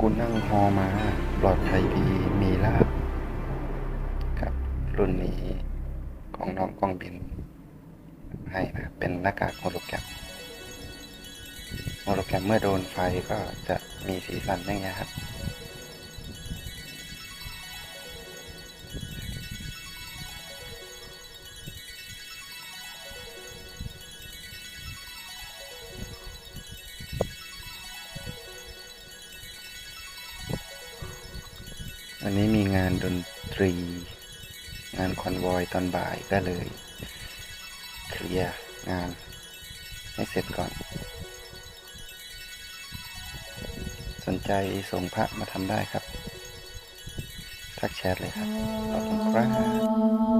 กูนั่งฮอมา ปลอดภัยดี มีลาบครับ รุ่นนี้ของน้องกองบิน ให้นะ เป็นหน้ากากโฮโลแกรมโฮโลแกรมเมื่อโดนไฟก็จะมีสีสันอย่างเงี้ยครับ วันนี้มีงานดนตรี งานคอนวอยตอนบ่ายก็เลย เคลียร์งาน ให้เสร็จก่อน สนใจส่งพระมาทำได้ครับ ทักแชทเลยครับขอบคุณครับ